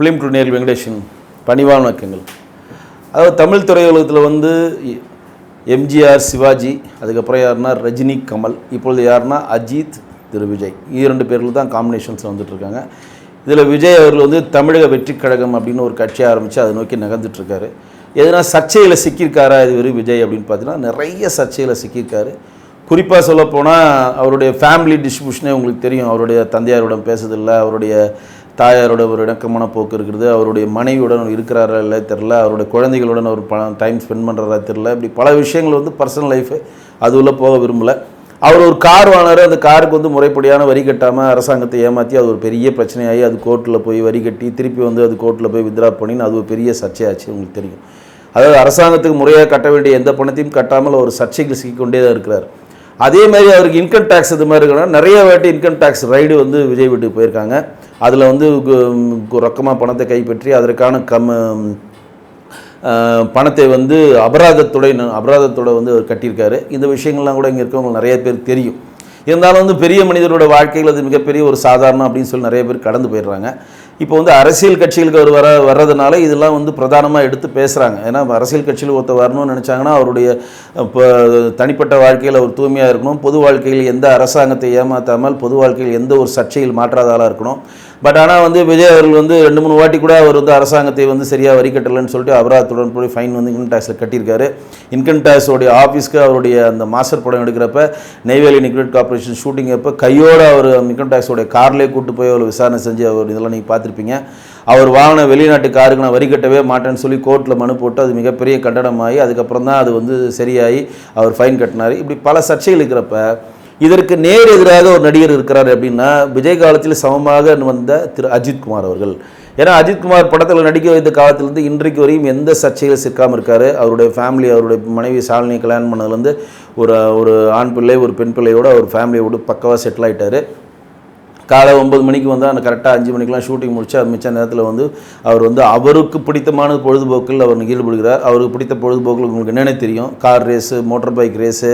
Film to நேர் வெங்கடேஷன் பணிவான வணக்கங்கள். அதாவது தமிழ் திரையுலகத்தில் வந்து எம்ஜிஆர் சிவாஜி அதுக்கப்புறம் யாருன்னா ரஜினி கமல் இப்பொழுது யாருன்னா அஜித் திரு விஜய். இரண்டு பேரில் தான் காம்பினேஷன்ஸில் வந்துட்டுருக்காங்க இதில் விஜய் அவர்கள் வந்து தமிழக வெற்றி கழகம் அப்படின்னு ஒரு கட்சியை ஆரம்பித்து அதை நோக்கி நகர்ந்துட்டுருக்காரு எதனா சர்ச்சையில் சிக்கியிருக்காரா இது விஜய் அப்படின்னு பார்த்தீங்கன்னா நிறைய சர்ச்சையில் சிக்கியிருக்காரு. குறிப்பாக சொல்லப்போனால் அவருடைய ஃபேமிலி டிஸ்ட்ரிபியூஷனே உங்களுக்கு தெரியும். அவருடைய தந்தையாருடன் பேசுதில்லை அவருடைய தாயாரோட ஒரு இணக்கமான போக்கு இருக்கிறது அவருடைய மனைவியுடன் இருக்கிறாரா இல்லை தெரில அவருடைய குழந்தைகளுடன் அவர் ப டைம் ஸ்பெண்ட் பண்ணுறாரா தெரில இப்படி பல விஷயங்கள் வந்து பர்சனல் லைஃபு அது உள்ளே போக விரும்பலை. அவர் ஒரு கார் வாங்கினார். அந்த காருக்கு வந்து முறைப்படியான வரி கட்டாமல் அரசாங்கத்தை ஏமாற்றி அது ஒரு பெரிய பிரச்சனையாகி அது கோர்ட்டில் போய் வரி கட்டி திருப்பி வந்து அது கோர்ட்டில் போய் வித்ரா பண்ணின்னு அது ஒரு பெரிய சர்ச்சையாச்சு உங்களுக்கு தெரியும். அதாவது அரசாங்கத்துக்கு முறையாக கட்ட வேண்டிய எந்த பணத்தையும் கட்டாமல் ஒரு சர்ச்சைக்கு சிக்கிக்கொண்டே தான் இருக்கிறார். அதே மாதிரி அவருக்கு இன்கம் டேக்ஸ் இது மாதிரி இருக்கணும் நிறைய வாட்டி இன்கம் டேக்ஸ் ரைடு வந்து விஜய் வீட்டுக்கு போயிருக்காங்க. அதில் வந்து ரொக்கமாக பணத்தை கைப்பற்றி அதற்கான கம் பணத்தை வந்து அபராதத்துறை அபராதத்தோட வந்து அவர் கட்டியிருக்காரு. இந்த விஷயங்கள்லாம் கூட இங்கே இருக்கவங்க நிறைய பேர் தெரியும். இருந்தாலும் வந்து பெரிய மனிதரோட வாழ்க்கையில் அது மிகப்பெரிய ஒரு சாதாரணம் அப்படின்னு சொல்லி நிறைய பேர் கடந்து போயிடுறாங்க. இப்போ வந்து அரசியல் கட்சிகளுக்கு அவர் வர வர்றதுனால இதெல்லாம் வந்து பிரதானமாக எடுத்து பேசுகிறாங்க ஏன்னா அரசியல் கட்சியில் ஒருத்தர் வரணும்னு நினச்சாங்கன்னா அவருடைய இப்போ தனிப்பட்ட வாழ்க்கையில் அவர் தூய்மையாக இருக்கணும். பொது வாழ்க்கையில் எந்த அரசாங்கத்தை ஏமாற்றாமல் பொது வாழ்க்கையில் எந்த ஒரு சர்ச்சையில் மாற்றாத ஆளாக இருக்கணும். பட் ஆனால் வந்து விஜய் அவர்கள் வந்து ரெண்டு மூணு வாட்டி கூட அவர் வந்து அரசாங்கத்தை வந்து சரியாக வரி கட்டலைன்னு சொல்லிட்டு அபராதத்துடன் போய் ஃபைன் வந்து இன்கம் டேக்ஸில் கட்டியிருக்காரு. இன்கம் டேக்ஸோடைய ஆஃபீஸ்க்கு அவருடைய அந்த மாஸ்டர் படம் எடுக்கிறப்ப நெய்வேலி நிக்ரெட் கார்பரேஷன் ஷூட்டிங் அப்போ கையோடு அவர் இன்கம் டேக்ஸோடைய கார்லேயே கூட்டு போய் அவர் விசாரணை செஞ்சு அவர் இதெல்லாம் நீங்கள் பார்த்துருப்பீங்க. அவர் வாங்கின வெளிநாட்டு காருக்கு நான் வரி கட்டவே மாட்டேன்னு சொல்லி கோர்ட்டில் மனு போட்டு அது மிகப்பெரிய கண்டனமாகி அதுக்கப்புறம் தான் அது வந்து சரியாகி அவர் ஃபைன் கட்டினார். இப்படி பல சர்ச்சைகள் இருக்கிறப்ப இதற்கு நேர் எதிராக ஒரு நடிகர் இருக்கிறார் அப்படின்னா விஜய் காலத்தில் சமமாக வந்த திரு அஜித்குமார் அவர்கள். ஏன்னா அஜித்குமார் படத்தில் நடிக்க வைத்த காலத்திலேருந்து இன்றைக்கு வரையும் எந்த சர்ச்சையில் சிக்காமல் இருக்கார். அவருடைய ஃபேமிலி அவருடைய மனைவி சாலினி கல்யாணம் பண்ணதுலேருந்து ஒரு ஒரு ஆண் பிள்ளை ஒரு பெண் பிள்ளையோடு அவர் ஃபேமிலியோடு பக்கவாக செட்டில் ஆகிட்டார் காலை ஒம்பது மணிக்கு வந்து அந்த கரெக்டாக அஞ்சு மணிக்கெலாம் ஷூட்டிங் முடிச்சு அது மிச்ச நேரத்தில் வந்து அவர் வந்து அவருக்கு பிடித்தமான பொழுதுபோக்கில் அவர் ஈடுபடுகிறார் அவருக்கு பிடித்த பொழுதுபோக்கில் உங்களுக்கு என்னென்ன தெரியும்? Car race motor bike race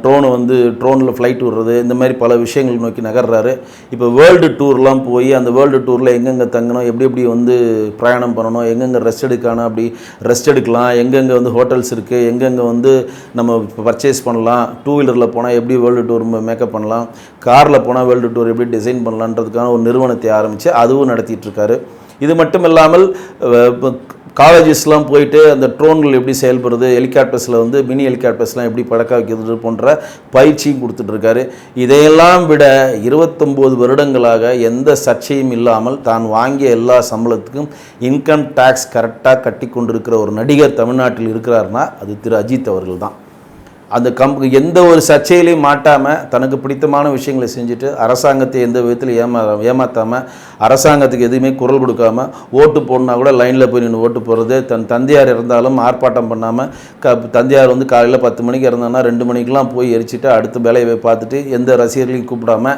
ட்ரோனை வந்து ட்ரோனில் ஃப்ளைட் விடுறது இந்த மாதிரி பல விஷயங்கள் நோக்கி நகர்றாரு. இப்போ வேர்ல்டு டூர்லாம் போய் அந்த வேர்ல்டு டூரில் எங்கெங்கே தங்கணும் எப்படி எப்படி வந்து பிரயாணம் பண்ணணும் எங்கெங்கே ரெஸ்ட் எடுக்கணும் அப்படி ரெஸ்ட் எடுக்கலாம் எங்கெங்கே வந்து ஹோட்டல்ஸ் இருக்குது எங்கெங்கே வந்து நம்ம பர்ச்சேஸ் பண்ணலாம் டூ வீலரில் போனால் எப்படி வேர்ல்டு டூர் மேக்கப் பண்ணலாம் காரில் போனால் வேர்ல்டு டூர் எப்படி டிசைன் பண்ணலான்றதுக்கான ஒரு நிறுவனத்தை ஆரம்பித்து அதுவும் நடத்திட்டு இருக்காரு. இது மட்டும் இல்லாமல் அஹ், காலேஜஸ்லாம் போயிட்டு அந்த ட்ரோன்கள் எப்படி செயல்படுறது ஹெலிகாப்டர்ஸில் வந்து மினி ஹெலிகாப்டர்ஸ்லாம் எப்படி பழக்க வைக்கிறது போன்ற பயிற்சியும் கொடுத்துட்ருக்காரு. இதையெல்லாம் விட இருபத்தொம்போது வருடங்களாக எந்த சர்ச்சையும் இல்லாமல் தான் வாங்கிய எல்லா சம்பளத்துக்கும் இன்கம் டேக்ஸ் கரெக்டாக கட்டி கொண்டிருக்கிற ஒரு நடிகர் தமிழ்நாட்டில் இருக்கிறாருன்னா அது திரு அஜித் அவர்கள் தான் அந்த கம் எந்த ஒரு சர்ச்சையிலையும் மாட்டாமல் தனக்கு பிடித்தமான விஷயங்களை செஞ்சுட்டு அரசாங்கத்தை எந்த விதத்தில் ஏமா ஏமாற்றாமல் அரசாங்கத்துக்கு எதுவுமே குரல் கொடுக்காமல் ஓட்டு போடனா கூட லைனில் போய் நின்று ஓட்டு போடுறது தன் தந்தையார் இருந்தாலும் ஆர்ப்பாட்டம் பண்ணாமல் க தந்தையார் வந்து காலையில் பத்து மணிக்கு இருந்தாங்கன்னா ரெண்டு மணிக்கெலாம் போய் எரிச்சிட்டு அடுத்த வேலையை பார்த்துட்டு எந்த ரசிகர்களையும் கூப்பிடாம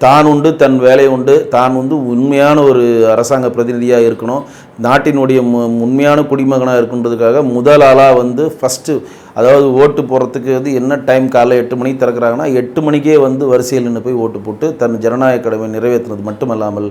தான் உண்டு தன் வேலை உண்டு தான் வந்து உண்மையான ஒரு அரசாங்க பிரதிநிதியாக இருக்கணும். நாட்டினுடைய மு உண்மையான குடிமகனாக இருக்குன்றதுக்காக முதல் ஆளாக வந்து ஃபஸ்ட்டு அதாவது ஓட்டு போடுறதுக்கு வந்து என்ன டைம் காலைல எட்டு மணிக்கு திறக்கிறாங்கன்னா எட்டு மணிக்கே வந்து வரிசையில் நின்று போய் ஓட்டு போட்டு தன் ஜனநாயக கடமை நிறைவேற்றினது மட்டுமல்லாமல்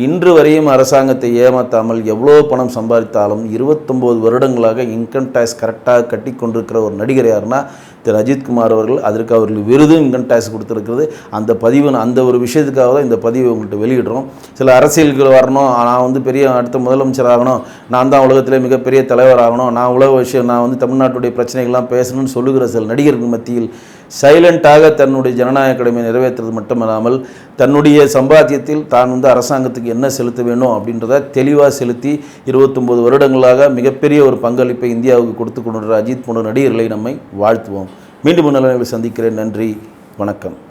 இன்று வரையும் அரசாங்கத்தை ஏமாற்றாமல் எவ்வளோ பணம் சம்பாதித்தாலும் இருபத்தொம்போது வருடங்களாக இன்கம் டேக்ஸ் கரெக்டாக கட்டி கொண்டிருக்கிற ஒரு நடிகர் யாருன்னா திரு அஜித்குமார் அவர்கள் அதற்கு அவர்கள் விருதும் இன்கம் டேக்ஸ் கொடுத்துருக்கிறது. அந்த பதிவு அந்த ஒரு விஷயத்துக்காக தான் இந்த பதிவை உங்கள்கிட்ட வெளியிடுறோம். சில அரசியலுக்கு வரணும். நான் வந்து பெரிய அடுத்த முதலமைச்சர் ஆகணும். நான் தான் உலகத்திலே மிகப்பெரிய தலைவர் ஆகணும். நான் உலக விஷயம் நான் வந்து தமிழ்நாட்டுடைய பிரச்சனைகள்லாம் பேசணும்னு சொல்லுகிற சில நடிகர்கள் மத்தியில் சைலண்ட்டாக தன்னுடைய ஜனநாயக கடமை நிறைவேற்றுறது மட்டுமல்லாமல் தன்னுடைய சம்பாத்தியத்தில் தான் வந்து அரசாங்கத்துக்கு என்ன செலுத்த வேணும் அப்படின்றத தெளிவாக செலுத்தி இருபத்தொம்போது வருடங்களாக மிகப்பெரிய ஒரு பங்களிப்பை இந்தியாவுக்கு கொடுத்து கொண்டுள்ள அஜித் போன்ற நடிகர்களை நம்மை வாழ்த்துவோம். மீண்டும் ஒரு நல்ல சந்திக்கிறேன். நன்றி. வணக்கம்.